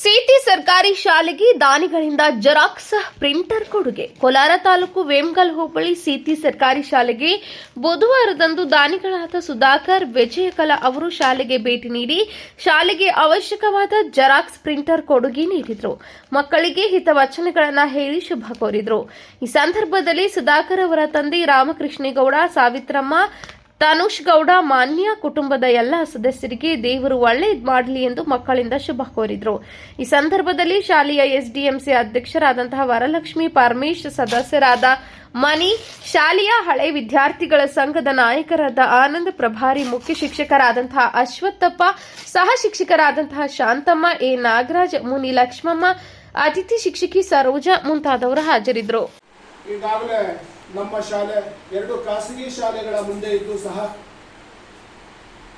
City ಸರ್ಕಾರಿ ಶಾಲೆಗೆ ದಾನಿಗಳಿಂದ xerox, printer ಕೊಡುಗೆ. ಕೋಲಾರ ತಾಲೂಕು ವೇಮಗಲ್ ಹೋಬಳಿ ಸಿಟಿ ಸರ್ಕಾರಿ ಶಾಲೆಗೆ ಬುಧವಾರದಂದು ದಾನಿಗಳಾದ ಸುಧಾಕರ್, ವಿಜಯಕಲಾ ಅವರು ಶಾಲೆಗೆ ಭೇಟಿ ನೀಡಿ ಶಾಲೆಗೆ ಅವಶ್ಯಕವಾದ ಜೆರಾಕ್ಸ್, ಪ್ರಿಂಟರ್ ಕೊಡುಗೆ ನೀಡಿದರು. ಮಕ್ಕಳಿಗೆ ಹಿತವಚನಗಳನ್ನು ಹೇಳಿ ಶುಭ ಕೋರಿದರು. ಈ ಸಂದರ್ಭದಲ್ಲಿ ಸುಧಾಕರ್ ಅವರ ತಂದೆ ರಾಮಕೃಷ್ಣೇಗೌಡ, ಸಾವಿತ್ರಮ್ಮ ತನುಷ್ ಗೌಡ ಮಾನ್ಯ ಕುಟುಂಬದ ಎಲ್ಲ ಸದಸ್ಯರಿಗೆ ದೇವರು ಒಳ್ಳೆಯದು ಮಾಡಲಿ ಎಂದು ಮಕ್ಕಳಿಂದ ಶುಭ ಕೋರಿದರು. ಈ ಸಂದರ್ಭದಲ್ಲಿ ಶಾಲೆಯ ಎಸ್ಡಿಎಂಸಿ ಅಧ್ಯಕ್ಷರಾದಂತಹ ವರಲಕ್ಷ್ಮಿ ಪರಮೇಶ್, ಸದಸ್ಯರಾದ ಮನಿ, ಶಾಲೆಯ ಹಳೆ ವಿದ್ಯಾರ್ಥಿಗಳ ಸಂಘದ ನಾಯಕರಾದ ಆನಂದ್ ಪ್ರಭಾರಿ, ಮುಖ್ಯ ಶಿಕ್ಷಕರಾದಂತಹ ಅಶ್ವತ್ಥಪ್ಪ, ಸಹ ಶಿಕ್ಷಕರಾದಂತಹ ಶಾಂತಮ್ಮ, ಎ ನಾಗರಾಜ್, ಮುನಿ ಲಕ್ಷ್ಮಮ್ಮ, ಅತಿಥಿ ಶಿಕ್ಷಕಿ ಸರೋಜಾ ಮುಂತಾದವರು ಹಾಜರಿದ್ದರು ಈಗಾಗಲೇ ನಮ್ಮ ಶಾಲೆ ಎರಡು ಖಾಸಗಿ ಶಾಲೆಗಳ ಮುಂದೆ ಇದ್ದು ಸಹ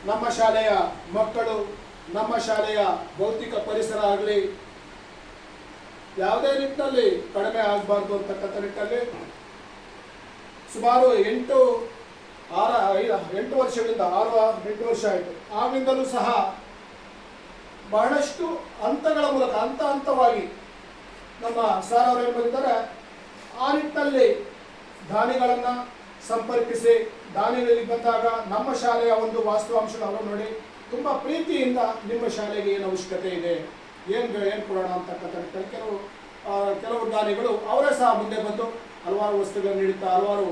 ನಮ್ಮ ಶಾಲೆಯ ಮಕ್ಕಳು, ನಮ್ಮ ಶಾಲೆಯ ಭೌತಿಕ ಪರಿಸರ ಆಗಲಿ ಯಾವುದೇ ನಿಟ್ಟಿನಲ್ಲಿ ಕಡಿಮೆ ಆಗಬಾರ್ದು ಅಂತಕ್ಕಂಥ ನಿಟ್ಟಲ್ಲಿ ಸುಮಾರು ಎಂಟು ಆರ ಎಂಟು ವರ್ಷಗಳಿಂದ, ಆರು, ಎಂಟು ವರ್ಷ ಆಯಿತು. ಆಗಿಂದಲೂ ಸಹ ಬಹಳಷ್ಟು ಹಂತಗಳ ಮೂಲಕ, ಹಂತ ಹಂತವಾಗಿ ನಮ್ಮ ಸಾರ್ ಅವರು ಏನು ಬಂದಿದ್ದಾರೆ ನಿಟ್ಟಿನಲ್ಲಿ ದಾನಿಗಳನ್ನು ಸಂಪರ್ಕಿಸಿ ದಾನಿಗಳಲ್ಲಿ ಬಂದಾಗ ನಮ್ಮ ಶಾಲೆಯ ಒಂದು ವಾಸ್ತವಾಂಶಗಳನ್ನು ನೋಡಿ, ತುಂಬ ಪ್ರೀತಿಯಿಂದ ನಿಮ್ಮ ಶಾಲೆಗೆ ಏನು ಅವಶ್ಯಕತೆ ಇದೆ, ಏನು ಏನು ಕೊಡೋಣ ಅಂತಕ್ಕಂಥ ಕೆಲವು ಕೆಲವು ದಾನಿಗಳು ಅವರೇ ಸಹ ಮುಂದೆ ಬಂದು ಹಲವಾರು ವಸ್ತುಗಳನ್ನು ನೀಡುತ್ತಾ, ಹಲವಾರು